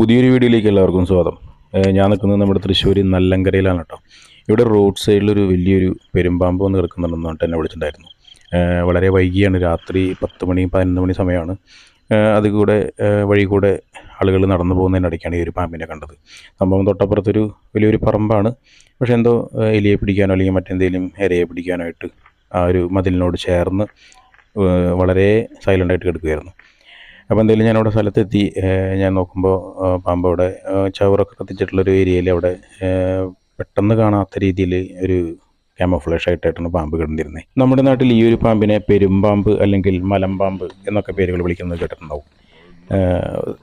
പുതിയൊരു വീഡിയോയിലേക്ക് എല്ലാവർക്കും സ്വാഗതം. ഞാൻ നിൽക്കുന്നത് നമ്മുടെ തൃശ്ശൂർ നല്ലങ്കരയിലാണ് കേട്ടോ. ഇവിടെ റോഡ് സൈഡിലൊരു വലിയൊരു പെരുമ്പാമ്പ് വന്ന് കിടക്കുന്നുണ്ടെന്ന് പറഞ്ഞിട്ട് എന്നെ വിളിച്ചിട്ടുണ്ടായിരുന്നു. വളരെ വൈകിയാണ്. രാത്രി പത്ത് മണി പതിനൊന്ന് മണി സമയമാണ്. അതുകൂടെ കൂടെ വഴി കൂടെ ആളുകൾ നടന്നു പോകുന്നതിനിടയ്ക്കാണ് ഈ ഒരു പാമ്പിനെ കണ്ടത്. സംഭവം തൊട്ടപ്പുറത്തൊരു വലിയൊരു പറമ്പാണ്. പക്ഷേ എന്തോ എലിയെ പിടിക്കാനോ അല്ലെങ്കിൽ മറ്റെന്തെങ്കിലും ഇരയെ പിടിക്കാനായിട്ട് ആ ഒരു മതിലിനോട് ചേർന്ന് വളരെ സൈലന്റായിട്ട് കിടക്കുകയായിരുന്നു. അപ്പോൾ എന്തായാലും ഞാൻ അവിടെ സ്ഥലത്തെത്തി ഞാൻ നോക്കുമ്പോൾ പാമ്പ് അവിടെ ചവറൊക്കെ കത്തിച്ചിട്ടുള്ളൊരു ഏരിയയിൽ അവിടെ പെട്ടെന്ന് കാണാത്ത രീതിയിൽ ഒരു ക്യാമഫ്ലേഷ് ആയിട്ടാണ് പാമ്പ് കിടന്നിരുന്നത്. നമ്മുടെ നാട്ടിൽ ഈ ഒരു പാമ്പിനെ പെരുമ്പാമ്പ് അല്ലെങ്കിൽ മലമ്പാമ്പ് എന്നൊക്കെ പേരുകൾ വിളിക്കുന്നത് കേട്ടിട്ടുണ്ടാവും.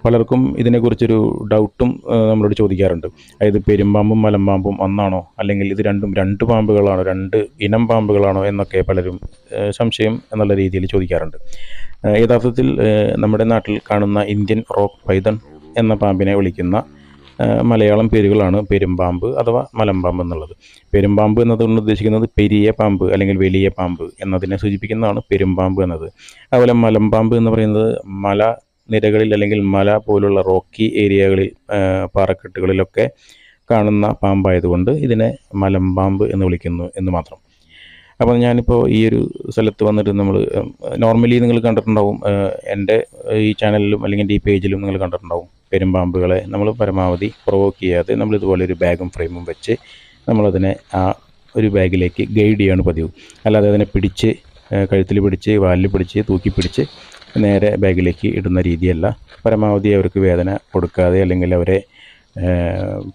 പലർക്കും ഇതിനെക്കുറിച്ചൊരു ഡൗട്ടും നമ്മളോട് ചോദിക്കാറുണ്ട്. അതായത് പെരുമ്പാമ്പും മലമ്പാമ്പും ഒന്നാണോ? അല്ലെങ്കിൽ ഇത് രണ്ടും രണ്ട് പാമ്പുകളാണോ? രണ്ട് ഇനം പാമ്പുകളാണോ? എന്നൊക്കെ പലരും സംശയം എന്നുള്ള രീതിയിൽ ചോദിക്കാറുണ്ട്. യഥാർത്ഥത്തിൽ നമ്മുടെ നാട്ടിൽ കാണുന്ന ഇന്ത്യൻ റോക്ക് പൈതൺ എന്ന പാമ്പിനെ വിളിക്കുന്ന മലയാളം പേരുകളാണ് പെരുമ്പാമ്പ് അഥവാ മലമ്പാമ്പ് എന്നുള്ളത്. പെരുമ്പാമ്പ് എന്നതുകൊണ്ട് ഉദ്ദേശിക്കുന്നത് പെരിയ പാമ്പ് അല്ലെങ്കിൽ വലിയ പാമ്പ് എന്നതിനെ സൂചിപ്പിക്കുന്നതാണ് പെരുമ്പാമ്പ് എന്നത്. അതുപോലെ മലമ്പാമ്പ് എന്ന് പറയുന്നത് മല നിരകളിൽ അല്ലെങ്കിൽ മല പോലുള്ള റോക്കി ഏരിയകളിൽ പാറക്കെട്ടുകളിലൊക്കെ കാണുന്ന പാമ്പായതുകൊണ്ട് ഇതിനെ മലമ്പാമ്പ് എന്ന് വിളിക്കുന്നു എന്ന് മാത്രം. അപ്പോൾ ഞാനിപ്പോൾ ഈ ഒരു സ്ഥലത്ത് വന്നിട്ട് നമ്മൾ നോർമലി നിങ്ങൾ കണ്ടിട്ടുണ്ടാവും എന്റെ ഈ ചാനലിലും അല്ലെങ്കിൽ ഈ പേജിലും നിങ്ങൾ കണ്ടിട്ടുണ്ടാവും. പെരുമ്പാമ്പുകളെ നമ്മൾ പരമാവധി പ്രൊവോക്ക് ചെയ്യാതെ നമ്മൾ ഇതുപോലെ ഒരു ബാഗും ഫ്രെയിമും വെച്ച് നമ്മളതിനെ ആ ഒരു ബാഗിലേക്ക് ഗൈഡ് ചെയ്യാണ് പതിവ്. അല്ലാതെ അതിനെ പിടിച്ച് കഴുത്തിൽ പിടിച്ച് വാലിൽ പിടിച്ച് തൂക്കി പിടിച്ച് നേരെ ബാഗിലേക്ക് ഇടുന്ന രീതിയല്ല. പരമാവധി അവർക്ക് വേദന കൊടുക്കാതെ അല്ലെങ്കിൽ അവരെ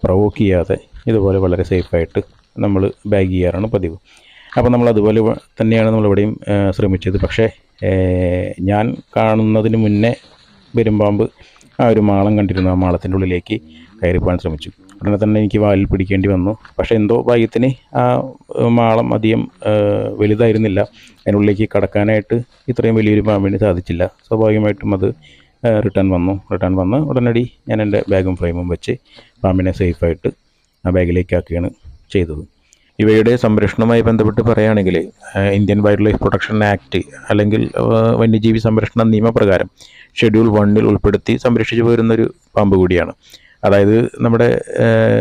പ്രൊവോക്ക് ചെയ്യാതെ ഇതുപോലെ വളരെ സേഫായിട്ട് നമ്മൾ ബാഗ് ചെയ്യാറാണ് പതിവ്. അപ്പോൾ നമ്മൾ അതുപോലെ തന്നെയാണ് നമ്മളിവിടെയും ശ്രമിച്ചത്. പക്ഷേ ഞാൻ കാണുന്നതിന് മുന്നേ പെരുമ്പാമ്പ് ആ ഒരു മാളം കണ്ടിരുന്നു. ആ മാളത്തിന്റെ ഉള്ളിലേക്ക് കയറിപ്പോകാൻ ശ്രമിച്ചു. ഉടനെ തന്നെ എനിക്ക് വാലിൽ പിടിക്കേണ്ടി വന്നു. പക്ഷേ എന്തോ ഭാഗ്യത്തിന് ആ മാളം അധികം വലുതായിരുന്നില്ല. അതിനുള്ളിലേക്ക് കടക്കാനായിട്ട് ഇത്രയും വലിയൊരു പാമ്പിന് സാധിച്ചില്ല. സ്വാഭാവികമായിട്ടും അത് റിട്ടേൺ വന്നു. റിട്ടേൺ വന്ന് ഉടനടി ഞാൻ എന്റെ ബാഗും ഫ്രെയിമും വെച്ച് പാമ്പിനെ സേഫായിട്ട് ആ ബാഗിലേക്ക് ആക്കുകയാണ് ചെയ്തത്. ഇവയുടെ സംരക്ഷണവുമായി ബന്ധപ്പെട്ട് പറയുകയാണെങ്കിൽ Indian wildlife protection act അല്ലെങ്കിൽ വന്യജീവി സംരക്ഷണ നിയമപ്രകാരം ഷെഡ്യൂൾ വണ്ണിൽ ഉൾപ്പെടുത്തി സംരക്ഷിച്ചു പോരുന്നൊരു പാമ്പ് കൂടിയാണ്. അതായത് നമ്മുടെ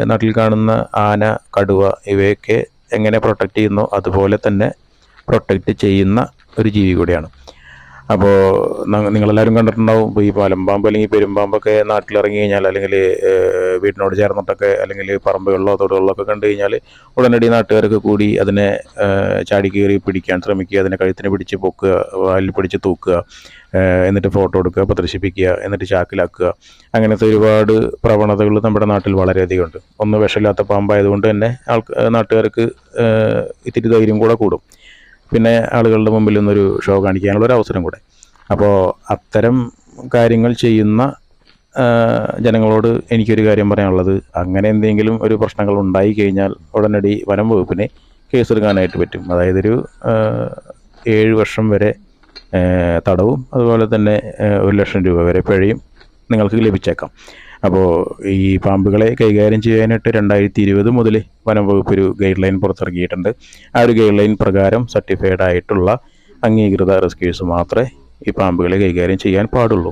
നാട്ടിൽ കാണുന്ന ആന കടുവ ഇവയൊക്കെ എങ്ങനെ പ്രൊട്ടക്റ്റ് ചെയ്യുന്നോ അതുപോലെ തന്നെ പ്രൊട്ടക്റ്റ് ചെയ്യുന്ന ഒരു ജീവി കൂടിയാണ്. അപ്പോൾ നിങ്ങളെല്ലാവരും കണ്ടിട്ടുണ്ടാവും. ഇപ്പോൾ ഈ പാലമ്പാമ്പ് അല്ലെങ്കിൽ പെരുമ്പാമ്പൊക്കെ നാട്ടിലിറങ്ങി കഴിഞ്ഞാൽ അല്ലെങ്കിൽ വീടിനോട് ചേർന്നിട്ടൊക്കെ അല്ലെങ്കിൽ പറമ്പുകളിലോ തോടുകളിലോ ഒക്കെ കണ്ടു കഴിഞ്ഞാൽ ഉടനടി നാട്ടുകാരൊക്കെ കൂടി അതിനെ ചാടി കയറി പിടിക്കാൻ ശ്രമിക്കുക അതിനെ കഴുത്തിന് പിടിച്ച് പൊക്കുക വാലിൽ പിടിച്ച് തൂക്കുക എന്നിട്ട് ഫോട്ടോ എടുക്കുക പ്രദർശിപ്പിക്കുക എന്നിട്ട് ചാക്കിലാക്കുക. അങ്ങനത്തെ ഒരുപാട് പ്രവണതകൾ നമ്മുടെ നാട്ടിൽ വളരെയധികം ഉണ്ട്. ഒന്ന് വിഷമില്ലാത്ത പാമ്പായതുകൊണ്ട് തന്നെ ആൾ നാട്ടുകാർക്ക് ഇത്തിരി ധൈര്യം കൂടെ കൂടും. പിന്നെ ആളുകളുടെ മുമ്പിൽ നിന്നൊരു ഷോ കാണിക്കാനുള്ള ഒരു അവസരം കൂടെ. അപ്പോൾ അത്തരം കാര്യങ്ങൾ ചെയ്യുന്ന ജനങ്ങളോട് എനിക്കൊരു കാര്യം പറയാനുള്ളത്. അങ്ങനെ എന്തെങ്കിലും ഒരു പ്രശ്നങ്ങൾ ഉണ്ടായി കഴിഞ്ഞാൽ ഉടനടി വനം വകുപ്പിനെ കേസെടുക്കാനായിട്ട് പറ്റും. അതായത് ഒരു ഏഴ് വർഷം വരെ തടവും അതുപോലെ തന്നെ ഒരു ലക്ഷം രൂപ വരെ പിഴയും നിങ്ങൾക്ക് ലഭിച്ചേക്കാം. അപ്പോൾ ഈ പാമ്പുകളെ കൈകാര്യം ചെയ്യാനായിട്ട് രണ്ടായിരത്തി ഇരുപത് മുതൽ വനം വകുപ്പ് ഒരു ഗൈഡ് ലൈൻ പുറത്തിറക്കിയിട്ടുണ്ട്. ആ ഒരു ഗൈഡ് ലൈൻ പ്രകാരം സർട്ടിഫൈഡ് ആയിട്ടുള്ള അംഗീകൃത റെസ്ക്യൂസ് മാത്രമേ ഈ പാമ്പുകളെ കൈകാര്യം ചെയ്യാൻ പാടുള്ളൂ.